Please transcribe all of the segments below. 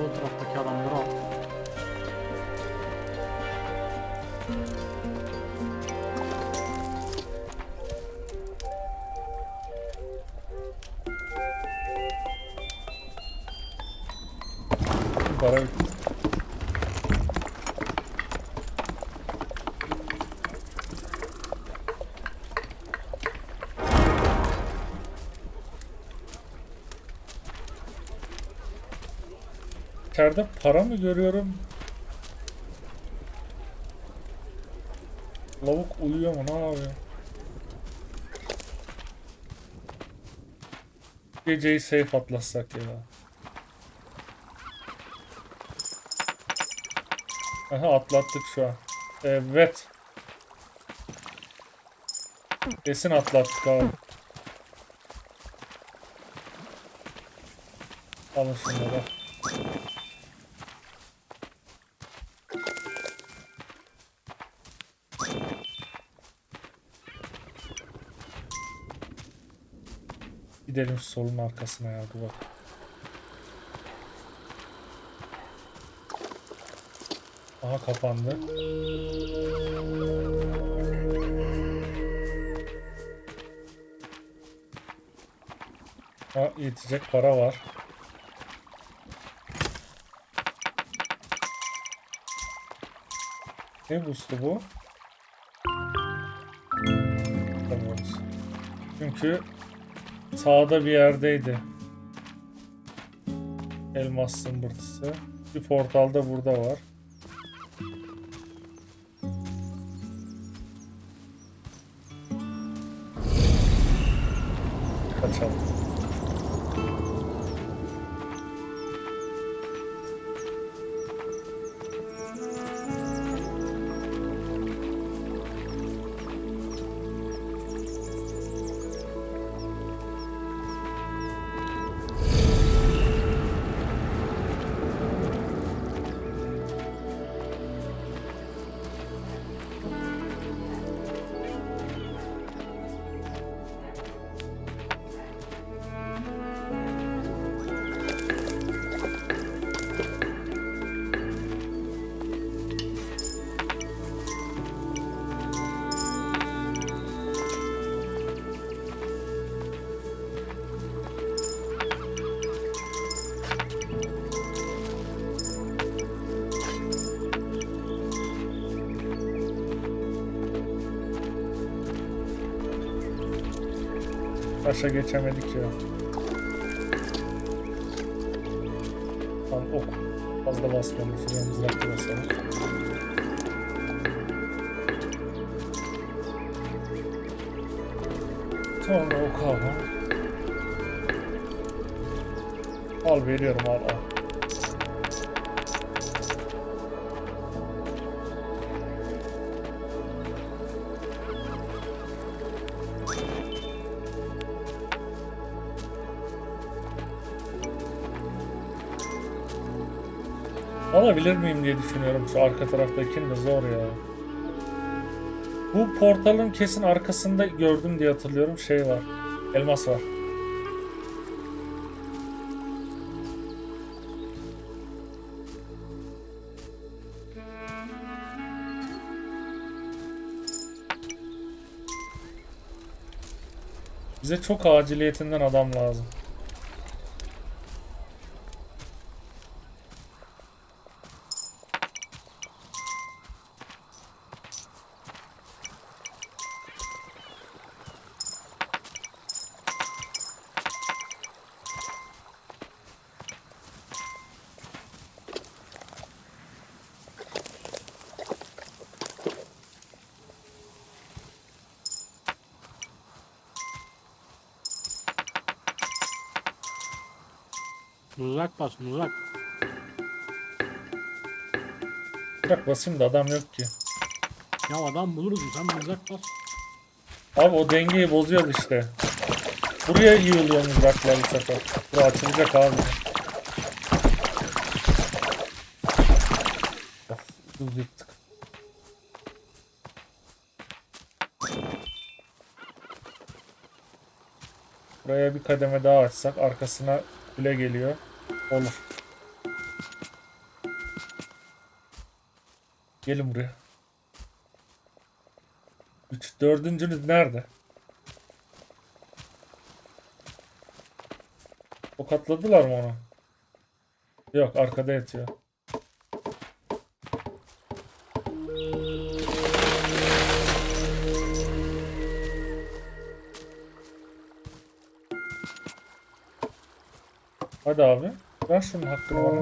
sol taraftaki adamları al. Para İçeride para mı görüyorum? Lavuk uyuyor mu? Ne yapıyor? Geceyi safe atlatsak ya. Aha atlattık şu an. Evet. Kesin atlattık abi. Alın şunları. Gidelim solun arkasına ya dur bak. Aha kapandı. Ha yetecek para var. Ne boost'u bu? Çünkü sağda bir yerdeydi. Elmas sımbırtısı. Bir portalda burada var. Taşa geçemedik ya. Tam ok. Fazla. Şuraya mızrakla basalım. Sonra ok al. ha. Al veriyorum al al. Alabilir miyim diye düşünüyorum şu arka taraftakini de zor ya. Bu portalın kesin arkasında gördüm diye hatırlıyorum şey var. Elmas var. Bize çok aciliyetinden adam lazım. Mızrak bas mızrak. Bırak basayım da adam yok ki. Ya adam buluruz sen mızrak bas. Abi o dengeyi bozuyor işte. Buraya yığılıyor mızraklar bu sefer. Bura açılacak abi. Of, yırttık. Buraya bir kademe daha açsak arkasına kule geliyor. Olur. Gelin buraya. Üç, dördüncünüz nerede? O katladılar mı onu? Yok arkada yatıyor. Hadi abi. Ver şunun hakkını bana.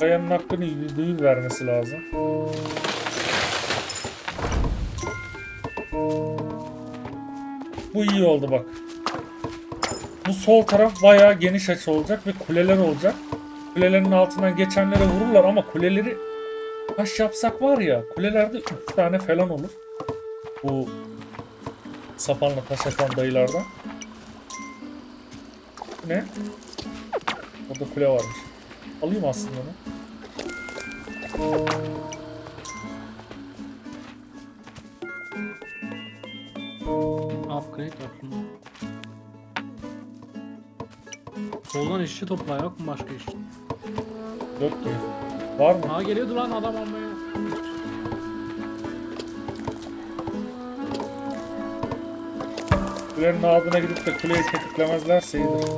Kayanın hakkını yüzde yüz vermesi lazım. Bu iyi oldu bak. Bu sol taraf bayağı geniş açı olacak ve kuleler olacak. Kulelerin altından geçenlere vururlar ama kuleleri taş yapsak var ya kulelerde 3 tane falan olur. Bu sapanla taş atan dayılardan. Bu ne? Orada kule varmış. Alayım aslında onu. Upgrade yap şunu. Soldan işçi topla yok mu başka iş? Yok ki. Var mı? Ha geliyordu lan adam almaya. Kulenin ağzına gidip de kuleyi tetiklemezlerse iyidir.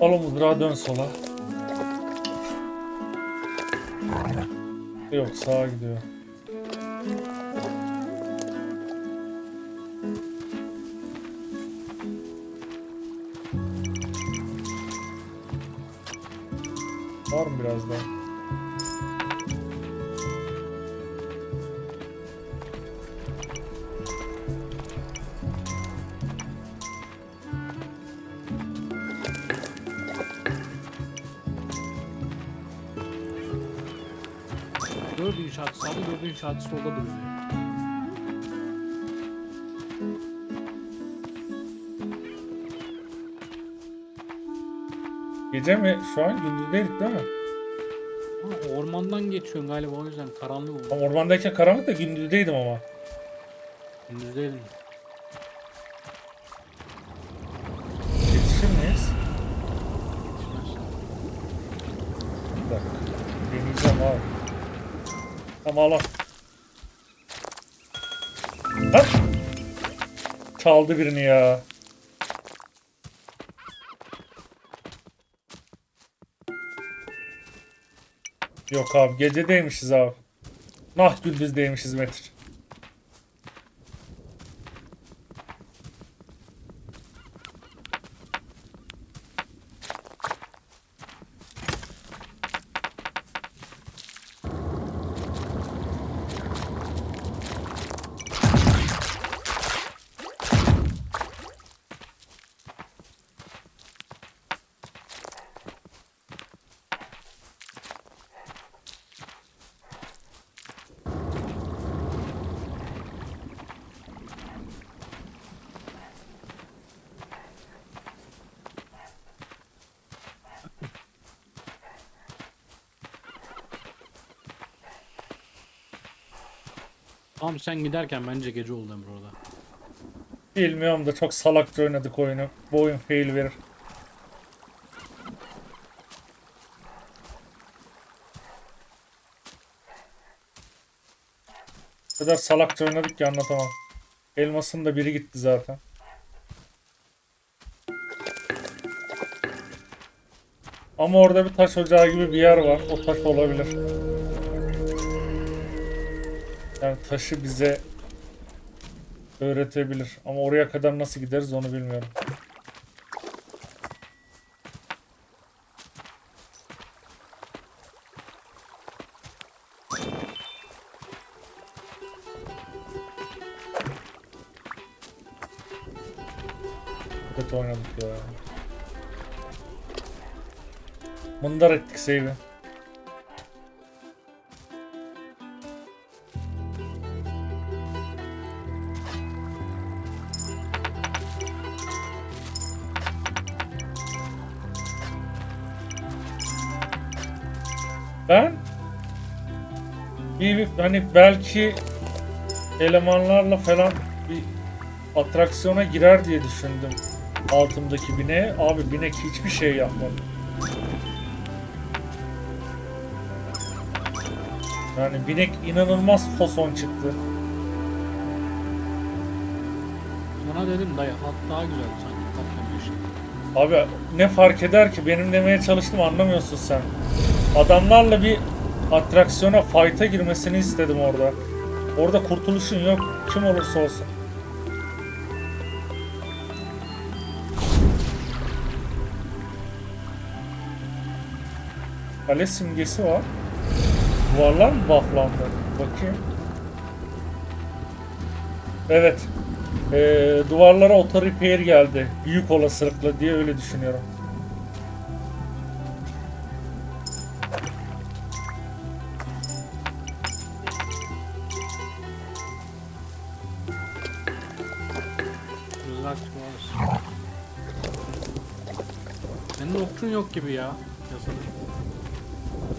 Al o mızrağı dön sola. Yok sağa gidiyor. Dört inşaat sağda dört inşaat solda duruyor. Gece mi? Şu an gündüz değildik değil mi? Ha, ormandan geçiyorsun galiba o yüzden karanlık oldu. Ama ormandayken karanlık da gündüzdeydim ama. Gündüzdeydin. Al. Lan! Çaldı birini ya. Yok abi gecedeymişiz abi. Nah gündüzdeymişiz Metin. Tamam sen giderken bence gece oldu Emre orada. Bilmiyorum da çok salakça oynadık oyunu. Bu oyun fail verir. O kadar salakça oynadık ki anlatamam. Elmasın da biri gitti zaten. Ama orada bir taş ocağı gibi bir yer var. O taş olabilir. Yani taşı bize öğretebilir. Ama oraya kadar nasıl gideriz onu bilmiyorum. Kötü oynadık ya. Mındar ettik save'i. Ben bir hani belki elemanlarla falan bir atraksiyona girer diye düşündüm. Altımdaki bineğe. Abi binek hiçbir şey yapmadı. Yani binek inanılmaz foson çıktı. Sana dedim dayı at daha güzel sanki. Abi ne fark eder ki benim demeye çalıştım anlamıyorsun sen. Adamlarla bir atraksiyona fight'a girmesini istedim orada. Orada kurtuluşun yok kim olursa olsun. Kale simgesi var. Duvarlar mı bufflandı? Bakayım. Evet. Ee, duvarlara auto repair geldi. Büyük olasılıkla diye öyle düşünüyorum. Senin okçun yok gibi ya. Yasada.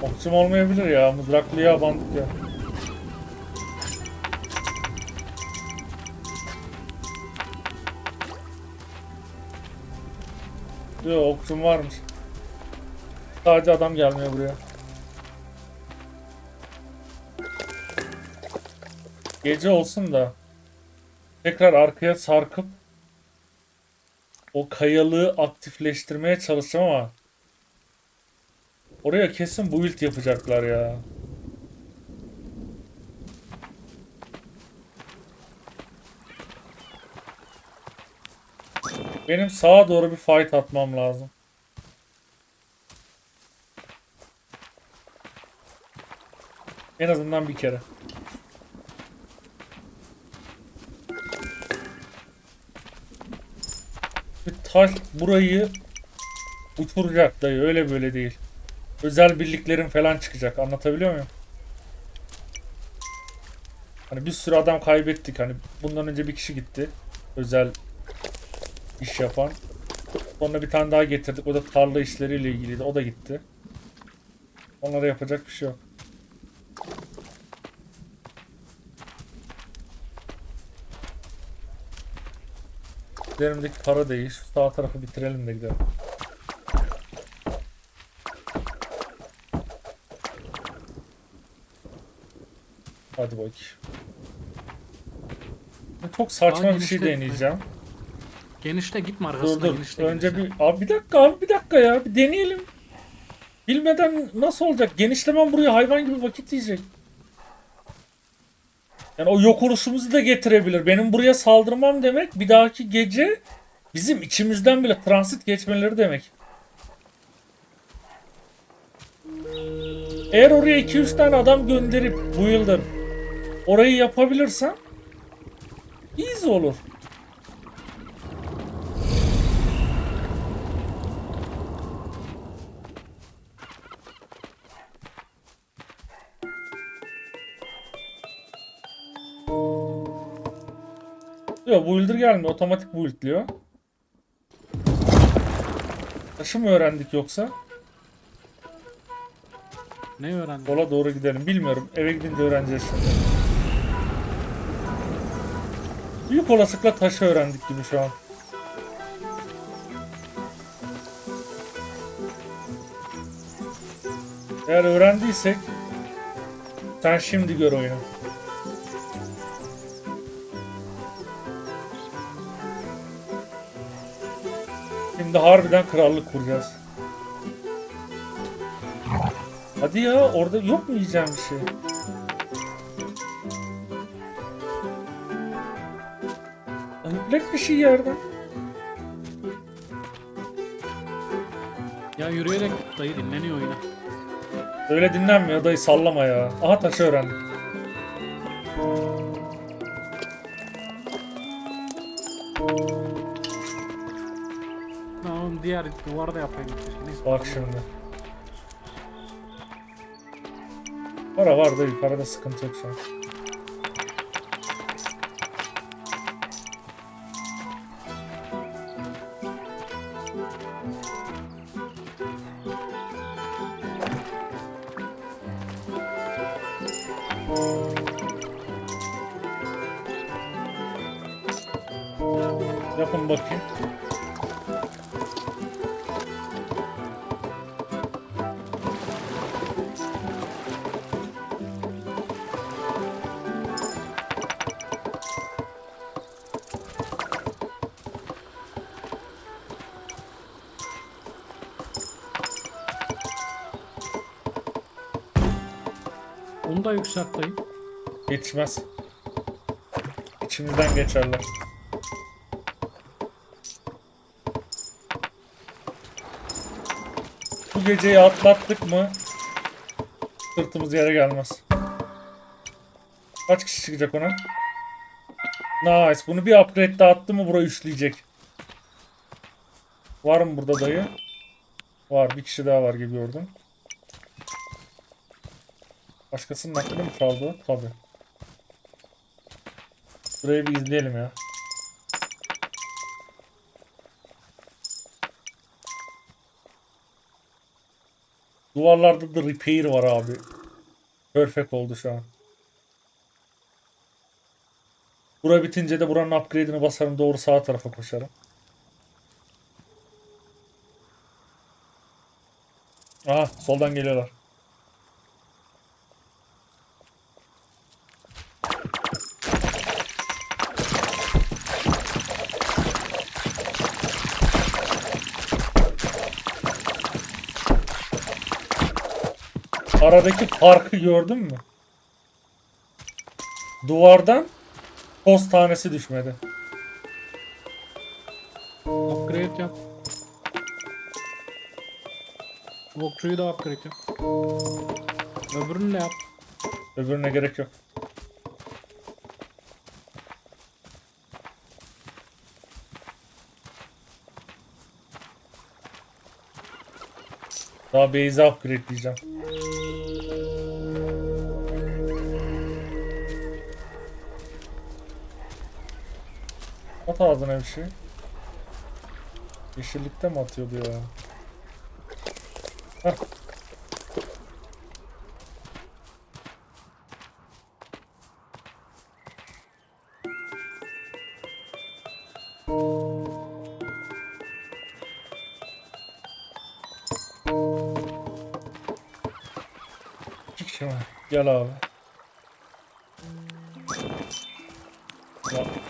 Okçum olmayabilir ya. Mızraklıya abandık ya. Yok okçum varmış. Sadece adam gelmiyor buraya. Gece olsun da tekrar arkaya sarkıp o kayalığı aktifleştirmeye çalışacağım ama Oraya kesin build yapacaklar ya. Benim sağa doğru bir fight atmam lazım. En azından bir kere. Taş burayı uçuracak dayı öyle böyle değil özel birliklerin falan çıkacak. Anlatabiliyor muyum? Hani bir sürü adam kaybettik. Hani bundan önce bir kişi gitti. Özel iş yapan. Sonra bir tane daha getirdik. O da tarla işleriyle ilgiliydi. O da gitti. Onlara yapacak bir şey yok. Üzerimdeki para değil. Şu sağ tarafı bitirelim de gidelim. Hadi bakayım. Çok saçma Aa, bir şey genişte- deneyeceğim. Genişte gitme Dur arkasına dur. genişte Önce genişte. bir abi bir dakika abi bir dakika ya bir deneyelim. Bilmeden nasıl olacak? Genişlemem buraya hayvan gibi vakit yiyecek. Yani o yok oluşumuzu da getirebilir. Benim buraya saldırmam demek bir dahaki gece bizim içimizden bile transit geçmeleri demek. Eğer oraya 2-3 tane adam gönderip bu yıldır orayı yapabilirsem easy olur. Yok builder gelmiyor. Otomatik buildliyor. Taşı mı öğrendik yoksa? Ne öğrendin? Sola doğru gidelim. Bilmiyorum. Eve gidince öğreneceğiz şimdi. Büyük olasılıkla taşı öğrendik gibi şu an. Eğer öğrendiysek sen şimdi gör oyunu. Şimdi harbiden krallık kuracağız. Hadi ya orada yok mu yiyeceğim bir şey? Ayıplet bir şey yerden. Ya yürüyerek dayı dinleniyor oyuna. Öyle dinlenmiyor dayı sallama ya. Aha taşı öğrendim. Diğer duvarda yapayım. Neyse, Bak şimdi. Para var dayı parada sıkıntı yok şu an. Onu da yükselt dayı. Yetişmez. İçimizden geçerler. Bu geceyi atlattık mı sırtımız yere gelmez. Kaç kişi çıkacak ona? Nice. Bunu bir upgrade daha attı mı burayı üçleyecek. Var mı burada dayı? Var. Bir kişi daha var gibi gördüm. Başkasının aklını mı çaldı? Tabii. Burayı bir izleyelim ya. Duvarlarda da repair var abi. Perfect oldu şu an. Bura bitince de buranın upgrade'ini basarım doğru sağ tarafa koşarım. Aha soldan geliyorlar. Aradaki farkı gördün mü? Duvardan toz tanesi düşmedi. Upgrade yap. Okçuyu da upgrade yap. Öbürünü de yap. Öbürüne gerek yok. Daha base'i upgrade At ağzına bir şey. Yeşillikte mi atıyordu ya? Heh. Gel abi.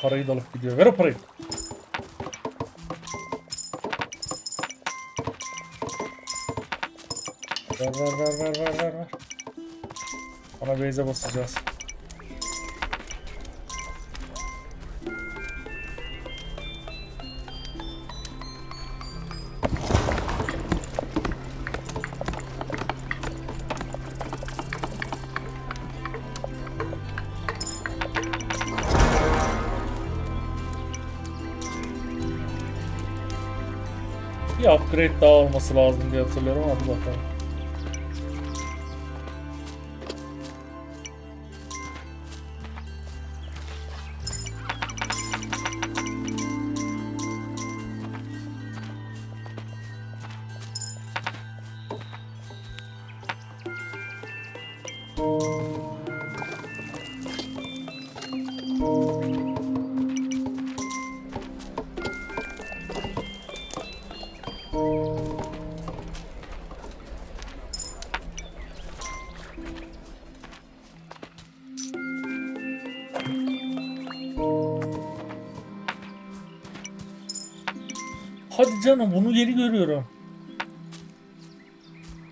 Parayı da alıp gidiyor. Ver o parayı. Ver ver ver ver ver ver ver. Ana base'e basacağız. Upgrade daha olması lazım diye hatırlıyorum. Hadi bakalım. Hadi canım bunu yeni görüyorum.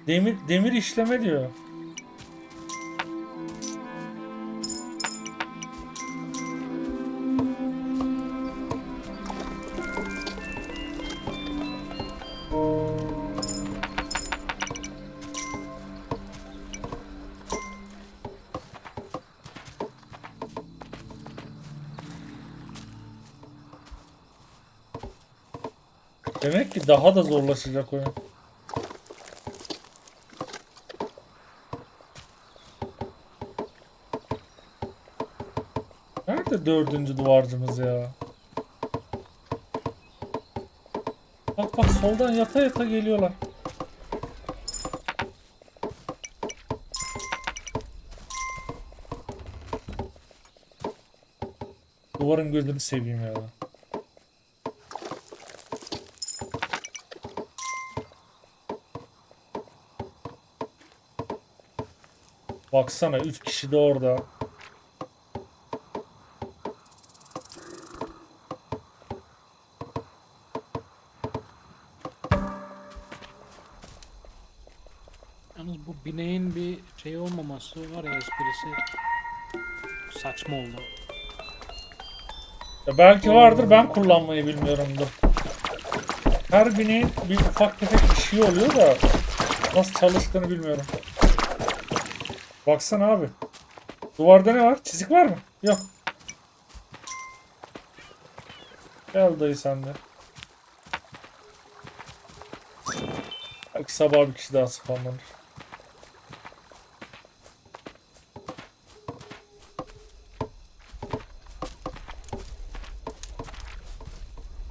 Demir demir işleme diyor. Demek ki daha da zorlaşacak oyun. Nerede dördüncü duvarcımız ya? Bak bak soldan yata yata geliyorlar. Duvarın gözünü seveyim ya. Baksana 3 kişi de orada. Yalnız bu bineğin bir şey olmaması var ya esprisi saçma oldu. Ya belki vardır ben kullanmayı bilmiyorumdur. Her bineğin bir ufak tefek bir şey oluyor da nasıl çalıştığını bilmiyorum. Baksana abi. Duvarda ne var? Çizik var mı? Yok. Gel dayı sen de. Belki sabah bir kişi daha spawnlanır.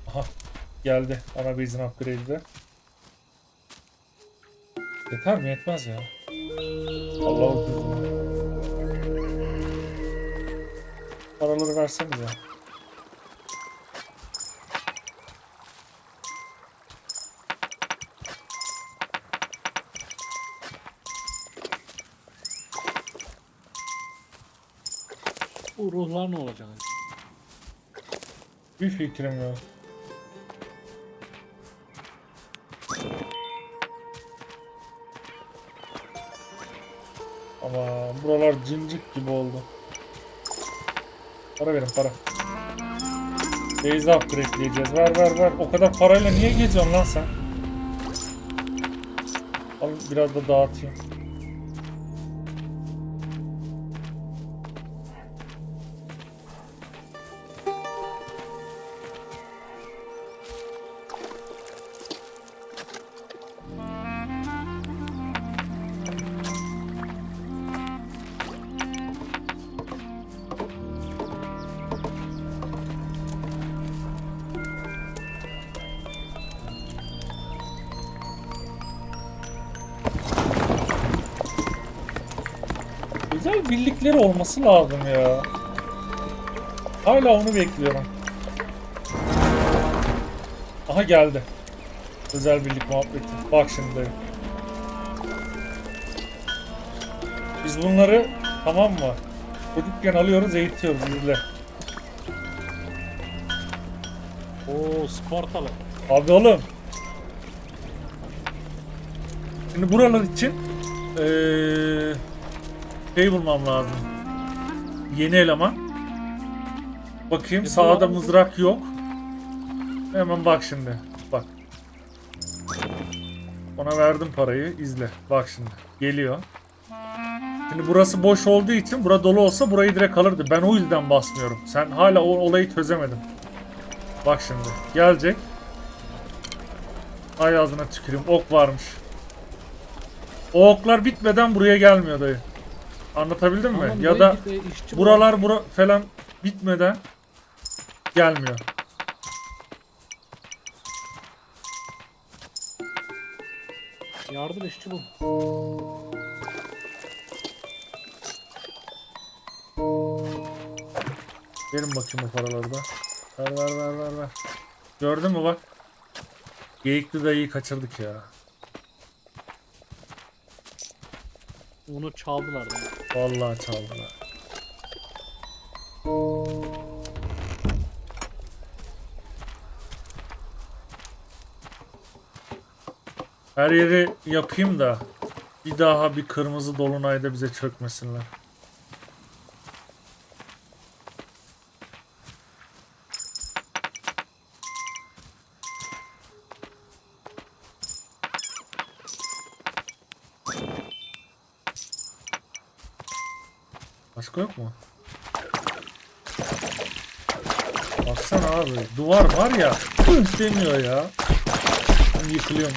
Aha geldi ana base'in upgrade'i. Yeter mi? Yetmez ya. Allah'u kuzum. Paraları verseniz ya. Bu ruhlar ne olacak? Bir fikrim yok. Ama buralar cincik gibi oldu. Para verin para. Base upgradeleyeceğiz. Ver ver ver. O kadar parayla niye geziyorsun lan sen? Al biraz da dağıtayım. Olması lazım ya. Hala onu bekliyorum. Aha geldi. Özel birlik muhabbeti. Bak şimdi. Biz bunları tamam mı? Çocukken alıyoruz, eğitiyoruz izle. Oo Spartalı. Abi oğlum. Şimdi buralar için eee şey bulmam lazım. Yeni eleman. Bakayım E, sağda bu- mızrak yok. Hemen bak şimdi. Bak. Ona verdim parayı. izle. Bak şimdi. Geliyor. Şimdi burası boş olduğu için bura dolu olsa burayı direkt alırdı. Ben o yüzden basmıyorum. Sen hala o olayı çözemedin. Bak şimdi. Gelecek. Ay ağzına tüküreyim. Ok varmış. O oklar bitmeden buraya gelmiyor dayı. Anlatabildim mi? Ya da e, bul. buralar bura falan bitmeden gelmiyor. Yardım işçi bul. Verin bakayım o paraları da. Ver ver ver ver ver. Gördün mü bak. Geyikli dayıyı kaçırdık ya. Onu çaldılar. Vallahi çaldılar. Her yeri yapayım da bir daha bir kırmızı dolunayda bize çökmesinler. Başka yok mu? Baksana abi duvar var ya demiyor ya. Ben yıkılıyorum.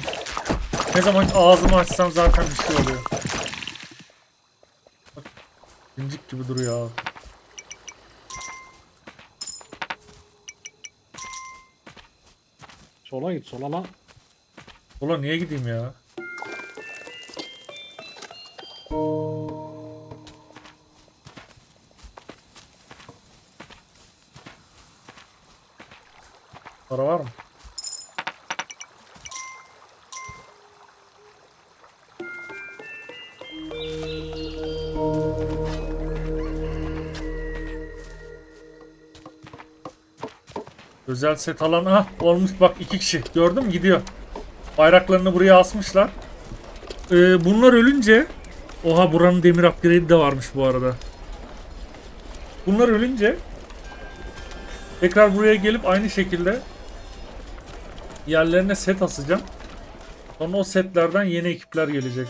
Ne zaman ağzımı açsam zaten bir şey oluyor. Bak, incik gibi duruyor abi. Sola git sola lan. Ulan niye gideyim ya? Para var mı? Özel set alanı ha, olmuş bak iki kişi gördüm gidiyor. Bayraklarını buraya asmışlar. Ee, bunlar ölünce oha buranın demir upgrade'i de varmış bu arada. Bunlar ölünce tekrar buraya gelip aynı şekilde yerlerine set asacağım. Sonra o setlerden yeni ekipler gelecek.